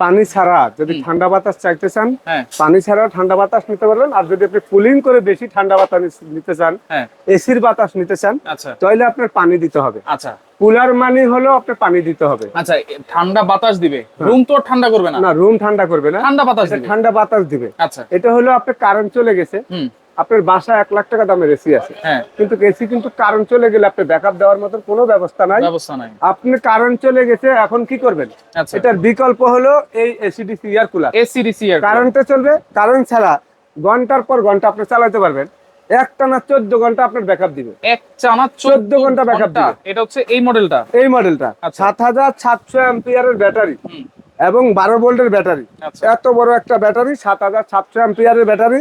পানি ছাড়া যদি ঠান্ডা বাতাস চাইতে চান হ্যাঁ। পানি ছাড়া ঠান্ডা বাতাস নিতে পারবেন। আর যদি আপনি কুলিং করে বেশি ঠান্ডা বাতাস নিতে চান হ্যাঁ। এসির বাতাস নিতে চান আচ্ছা। তাহলে আপনার পানি দিতে হবে। আচ্ছা। কুলার মানে হলো আপনার পানি দিতে হবে। আচ্ছা ঠান্ডা বাতাস দিবে। রুম তো ঠান্ডা করবে না? না রুম ঠান্ডা করবে না। ঠান্ডা বাতাস দিবে। ঠান্ডা বাতাস দিবে। আচ্ছা। এটা হলো আপনার কারেন্ট চলে গেছে। আপনার বাসায় এক লাখ টাকা দামের এসি আছে। হ্যাঁ। কিন্তু এসি কিন্তু কারেন্ট চলে গেলে আপনি ব্যাকআপ দেওয়ার মতো কোনো ব্যবস্থা নাই। আপনি কারেন্ট চলে গেছে এখন কি করবেন? আচ্ছা। এটার বিকল্প হলো এই AC DC air cooler AC DC কারেন্টে চলবে কারেন্ট ছাড়া ঘণ্টার পর ঘণ্টা আপনি চালাতে পারবেন। একটানা চোদ্দ ঘণ্টা আপনার ব্যাকআপ দিবে। এক চানা 14 ঘণ্টা backup দিবে। এটা হচ্ছে এই মডেলটা এই মডেলটা আচ্ছা। সাত হাজার সাতশো অ্যাম্পিয়ারের ব্যাটারি এবং বারো ভোল্টের ব্যাটারি আচ্ছা। এত বড় একটা ব্যাটারি সাত হাজার সাতশো এম্পিয়ারের ব্যাটারি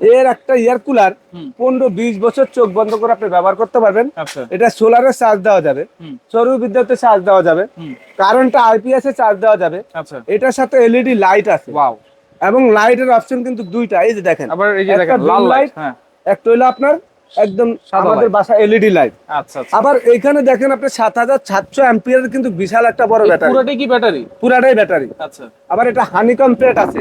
এর একটা এয়ার কুলার পনেরো বিশ বছর চোখ বন্ধ করে আপনি ব্যবহার করতে পারবেন। আচ্ছা। এটা সোলারে চার্জ দেওয়া যাবে। সৌর বিদ্যুতে চার্জ দেওয়া যাবে। কারেন্টটা আইপিএস এ চার্জ দেওয়া যাবে। আচ্ছা। এটার সাথে এলইডি লাইট আছে। এবং লাইটের অপশন কিন্তু দুইটা এই যে দেখেন। আবার এই যে দেখেন লাল লাইট হ্যাঁ। একটা হইল আপনার একদম আমাদের বাসা এলইডি লাইট আচ্ছা আবার এখানে দেখেন আপনি সাত হাজার সাতশো অ্যাম্পিয়ারের কিন্তু বিশাল একটা বড় ব্যাটারি। পুরোটাই কি ব্যাটারি? পুরাটাই ব্যাটারি। আচ্ছা। আবার এটা হানিকম প্লেট আছে।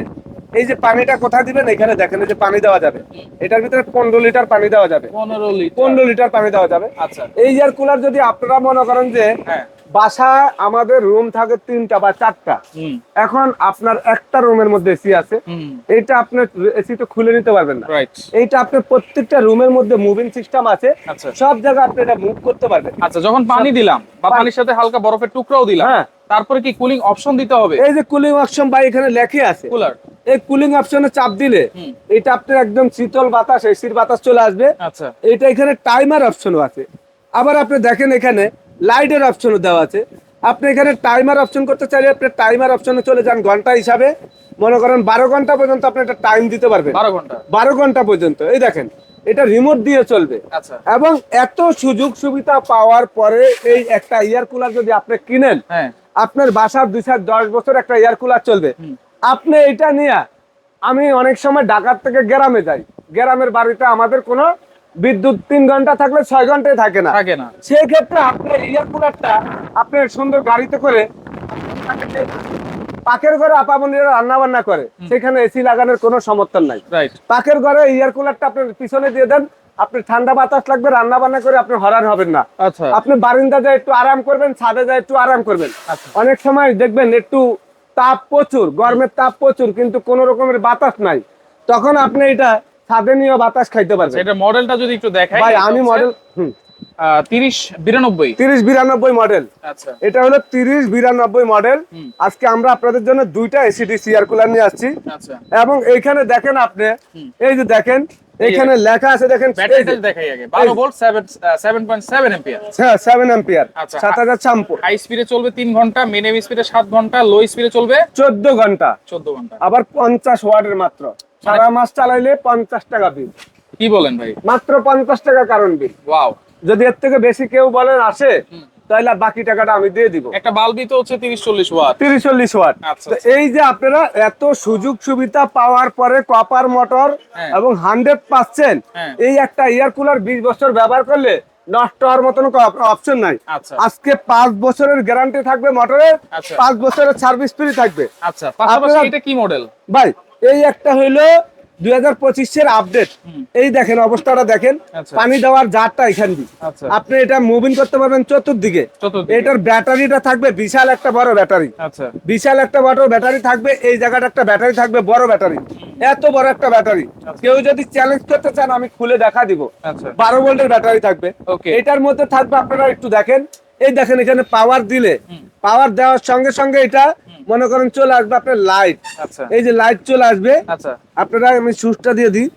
এই যে পানিটা কোথায় দিবেন? এখানে দেখেন যে পানি দেওয়া যাবে। এটার ভিতরে পনেরো লিটার পানি দেওয়া যাবে। পনেরো লিটার। পনেরো লিটার পানি দেওয়া যাবে। আচ্ছা। এই এয়ার কুলার যদি আপনারা মনে করেন যে হ্যাঁ। বাসা আমাদের রুম থাকে তিনটা বা চারটা। এখন আপনার একটা রুমের মধ্যে এসি আছে। হুম। এইটা আপনার এসি তো খুলে নিতে পারবেন না। রাইট এইটা আপনার প্রত্যেকটা রুমের মধ্যে মুভিং সিস্টেম আছে। আচ্ছা। সব জায়গায় আপনি এটা মুভ করতে পারবেন। আচ্ছা যখন পানি দিলাম বা পানির সাথে হালকা বরফের টুকরাও দিলাম হ্যাঁ। তারপরে কি কুলিং অপশন দিতে হবে? এই যে কুলিং অপশন বা এখানে লেখে আছে। কুলার এই কুলিং অপশনে চাপ দিলে এটা আপনার একদম শীতল বাতাস এসির বাতাস চলে আসবে। আচ্ছা। এটা এখানে টাইমার অপশনও আছে। আবার আপনি দেখেন এখানে লাইটের অপশনও দেওয়া আছে। আপনি এখানে টাইমার অপশন করতে চাইলে আপনি টাইমার অপশনে চলে যান ঘণ্টা হিসাবে। মনে করেন বারো ঘণ্টা পর্যন্ত আপনি একটা টাইম দিতে পারবেন। বারো ঘণ্টা। বারো ঘণ্টা পর্যন্ত। এই দেখেন এটা রিমোট দিয়ে চলবে। আচ্ছা। এবং এত সুযোগ সুবিধা পাওয়ার পরে এই একটা এয়ার কুলার যদি আপনি কিনেন হ্যাঁ। আপনার বাসার দুই চার দশ বছর একটা এয়ার কুলার চলবে। আপনি এটা নিয়ে আমি অনেক সময় ঢাকার থেকে গ্রামে যাই। গ্রামের বাড়িতে আমাদের কোনো বিদ্যুৎ তিন ঘণ্টা থাকলে ছয় ঘন্টায় থাকে না। থাকে না। সেই ক্ষেত্রে আপনি এয়ার কুলারটা আপনি সুন্দর গাড়িতে করে পাকের ঘরে আপামনিরা রান্না বান্না করে সেখানে এসি লাগানোর কোনো সমর্থন নাই। পাকের ঘরে এয়ার কুলারটা আপনার পিছনে দিয়ে দেন আপনি ঠান্ডা বাতাস লাগবে রান্না বান্না করে আপনি হরান হবেন না। আচ্ছা। আপনি বারিন্দা যায় একটু আরাম করবেন ছাদে যায় একটু আরাম করবেন। আচ্ছা। অনেক সময় দেখবেন একটু তাপ প্রচুর গরমের তাপ প্রচুর কিন্তু কোন রকমের বাতাস নাই। তখন আপনি এটা ছাদে নিয়ে বাতাস খাইতে পারবেন। এটা মডেলটা যদি একটু দেখাই ভাই আমি মডেল তিরিশ বিরানব্বই। তিরিশ বিরানব্বই মডেল। আচ্ছা। এটা হলো তিরিশ বিরানব্বই মডেল। আজকে আমরা আপনাদের জন্য দুইটা এসিডিসি এয়ার কুলার নিয়ে আসছি। আচ্ছা। এবং এইখানে দেখেন আপনি এই যে দেখেন এখানে লেখা আছে দেখেন ব্যাটারিটা দেখাই আগে। বারো volt seven seven point seven ampere seven ampere আচ্ছা। সাত হাজার চাম্পু হাই স্পিডে চলবে তিন ঘণ্টা মিডিয়াম স্পিডে সাত ঘণ্টা লো স্পিডে চলবে চোদ্দ ঘণ্টা। চোদ্দ ঘণ্টা। আবার পঞ্চাশ ওয়াটের মাত্র। সারা মাস চালাইলে পঞ্চাশ টাকা বিল কি বলেন ভাই? মাত্র পঞ্চাশ টাকা কারণ বিল ওয়াও যদি এর থেকে বেশি কেউ বলেন আসে। তাহলে বাকি টাকাটা আমি দিয়ে দিব। একটা বালবি তো হচ্ছে তিরিশ চল্লিশ ওয়াট। তিরিশ চল্লিশ ওয়াট। আচ্ছা, এই যে আপনারা এত সুযোগ সুবিধা পাওয়ার পরে কপার মোটর হ্যাঁ। এবং হান্ড্রেড হ্যাঁ। এই একটা এয়ার কুলার বিশ বছর ব্যবহার করলে নষ্ট হওয়ার মতন অপশন নাই। আচ্ছা। আজকে পাঁচ বছরের গ্যারান্টি থাকবে মোটরের আচ্ছা। পাঁচ বছরের সার্ভিস ফ্রি থাকবে। আচ্ছা এটা কি মডেল ভাই এই একটা হইল দুই হাজার পঁচিশের আপডেট এই দেখেন অবস্থাটা দেখেন। আচ্ছা। পানি দেওয়ার জারটা এখান দিয়ে আচ্ছা। আপনি এটা মুভিং করতে পারবেন চতুর্দিকে। এটার ব্যাটারিটা থাকবে বিশাল একটা বড় ব্যাটারি। আচ্ছা। বিশাল একটা বড় ব্যাটারি থাকবে এই জায়গাটা একটা ব্যাটারি থাকবে বড় ব্যাটারি। এত বড় একটা ব্যাটারি। কেউ যদি চ্যালেঞ্জ করতে চান আমি খুলে দেখা দিব। বারো ভোল্টের ব্যাটারি থাকবে। এটার মধ্যে থাকবে আপনারা একটু দেখেন। এই দেখেন এখানে পাওয়ার দিলে। পাওয়ার দেওয়ার সঙ্গে সঙ্গে এটা মনে করেন চলে আসবে আপনার লাইট আচ্ছা। এই যে লাইট চলে আসবে। আচ্ছা। আপনারা আমি সুইচটা দিয়ে দিই।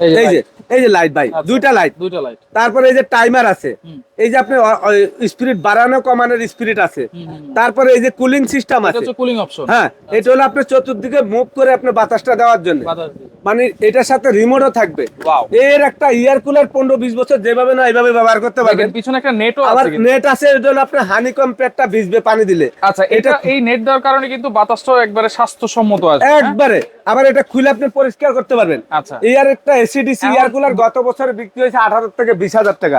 এই যে এই যে লাইট ভাই আচ্ছা। দুইটা লাইট দুইটা লাইট তারপরে এই যে টাইমার আছে এই যে আপনি স্পিরিট বাড়ানো কমানোর স্পিরিট আছে। তারপরে এই যে কুলিং সিস্টেম আছে। কুলিং অপশন হ্যাঁ এটা হলো আপনার চতুর্দিকে মুভ করে আপনার বাতাসটা দেওয়ার জন্য। মানে এটার সাথে রিমোটও থাকবে। এর একটা ইয়ার কুলার পনেরো বিশ বছর যেভাবে না এইভাবে ব্যবহার করতে পারবেন। পিছনে একটা নেটও আবার আছে। নেট আছে এটা হলো আপনার হানি কম্পেটটা ভিজবে পানি দিলে। আচ্ছা এটা এই নেট দেওয়ার কারণে কিন্তু বাতাসটাও একবারে স্বাস্থ্যসম্মত আসবে হ্যাঁ? একবারে। আবার এটা খুলে আপনি পরিষ্কার করতে পারবেন। আচ্ছা। এয়ার একটা এসিডিসি ইয়ার কুলার গত বছরে বিক্রি হয়েছে আঠারো থেকে বিশ হাজার টাকা।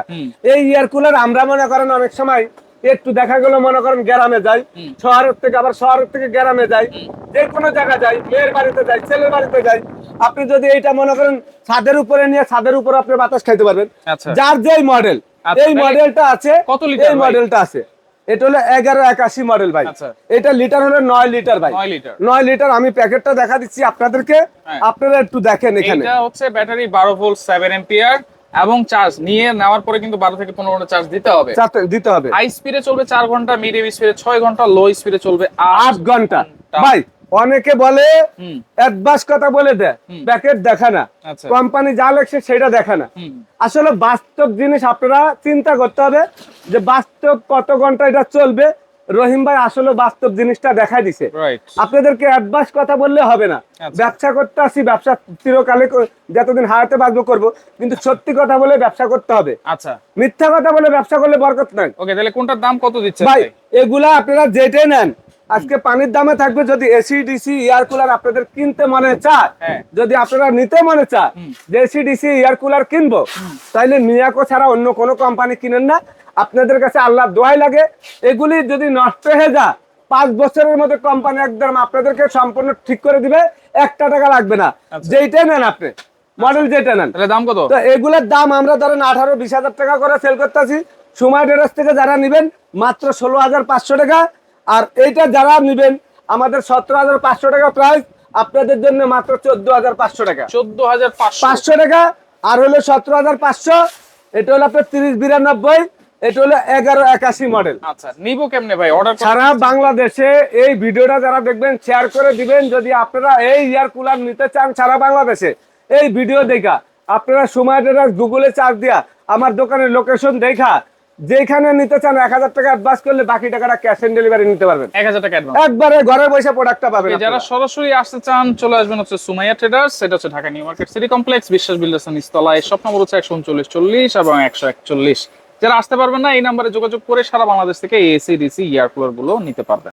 এই ইয়ার কুলার আমরা মনে করেন অনেক সময় একটু দেখা গেল মনে করেন গ্রামে যাই শহরের থেকে আবার শহরের থেকে গ্রামে যাই যে কোনো জায়গায় যাই মেয়ের বাড়িতে যাই ছেলের বাড়িতে যাই আপনি যদি এইটা মনে করেন ছাদের উপরে নিয়ে ছাদের উপরে আপনি বাতাস খাইতে পারবেন। আচ্ছা। যার যেই মডেল আচ্ছা, এই মডেলটা আছে কত লিটার এই? মডেলটা আছে। এটা হলো এগারো একাশি মডেল ভাই। আচ্ছা। এটা লিটার হলো নয় লিটার ভাই। নয় লিটার আমি প্যাকেটটা দেখা দিচ্ছি আপনাদেরকে। হ্যাঁ। আপনারা একটু দেখেন এখানে। এটা হচ্ছে ব্যাটারি বারো ভোল্ট সেভেন এম্পিয়ার এবং চার্জ নিয়ে নেওয়ার পরে কিন্তু বারো থেকে পনেরো ঘণ্টা চার্জ দিতে হবে। দিতে হবে। হাই স্পিডে চলবে চার ঘণ্টা মিডিয়াম স্পিডে ছয় ঘণ্টা লো স্পিডে চলবে আট ঘণ্টা। ভাই অনেকে বলে অ্যাডভান্স কথা বলে দেয়। প্যাকেট দেখা না। আচ্ছা। কোম্পানি যা লেখছে সেটা দেখা না। আসলে বাস্তব জিনিস আপনারা চিন্তা করতে হবে যে বাস্তব কত ঘণ্টা এটা চলবে। রহিম ভাই আসলে বাস্তব জিনিসটা দেখাই দিছে। আপনাদেরকে অ্যাডভান্স কথা বললে হবে না। আচ্ছা। ব্যবসা করতে আসি ব্যবসা চিরকালে যতদিন হারাতে বাঁচবো করব। কিন্তু সত্যি কথা বলে ব্যবসা করতে হবে। আচ্ছা। মিথ্যা কথা বলে ব্যবসা করলে বরকত নাই। ওকে তাহলে কোনটার দাম কত দিচ্ছে ভাই? এগুলা আপনারা যেটাই নেন আজকে পানির দামে থাকবে যদি এসি ডিসি এয়ার কুলার আপনাদের কিনতে মনে চায় হ্যাঁ। যদি আপনারা নিতে মনে চায় যে এসি ডিসি এয়ার কুলার কিনবো তাহলে মিয়াকো ছাড়া অন্য কোনো কোম্পানি কিনেন না। আপনাদের কাছে আল্লাহ দোয়াই লাগে। এগুলি যদি নষ্ট হয়ে যায় পাঁচ বছরের মধ্যে কোম্পানি একদম আপনাদেরকে সম্পূর্ণ ঠিক করে দিবে একটা টাকা লাগবে না। আচ্ছা। যেইটাই নেন আপনি মডেল যেটা নেন। তাহলে দাম কত? তো এগুলোর দাম আমরা ধরেন আঠারো বিশ হাজার টাকা করে সেল করতেছি। সময় ডেরাস থেকে যারা নিবেন মাত্র ষোলো হাজার পাঁচশো টাকা। আর এইটা যারা নিবেন আমাদের সতেরো হাজার পাঁচশো টাকা প্রাইস আপনাদের জন্য মাত্র চোদ্দ হাজার পাঁচশো টাকা। চোদ্দ হাজার পাঁচশো। টাকা আর হলো সতেরো হাজার পাঁচশো এটা হলো আপনার তিরিশ বিরানব্বই এটা হলো এগারো একাশি মডেল আচ্ছা নিবো কেমনে ভাই? অর্ডার সারা বাংলাদেশে এই ভিডিওটা যারা দেখবেন শেয়ার করে দিবেন যদি আপনারা এই ইয়ার কুলার নিতে চান সারা বাংলাদেশে এই ভিডিও দেখা। আপনারা সময় গুগলে চার্জ দিয়া আমার দোকানের লোকেশন দেখা। যেখানে নিতে চান এক হাজার টাকা অ্যাডভান্স করলে বাকি টাকাটা ক্যাশ অন ডেলিভারি নিতে পারবেন। এক হাজার টাকা অ্যাডভান্স একবারে ঘরে বসে প্রোডাক্টটা পাবেন যারা সরাসরি আসতে চান চলে আসবেন হচ্ছে সুমাইয়া ট্রেডার্স সেটা হচ্ছে Dhaka New Market City Complex Biswas Builders নিস্তলায় সব নম্বর হচ্ছে একশো উনচল্লিশ চল্লিশ এবং একশো একচল্লিশ। যারা আসতে পারবেন না এই নাম্বারে যোগাযোগ করে সারা বাংলাদেশ থেকে এসি ডিসি ইয়ার কুলারগুলো নিতে পারবেন।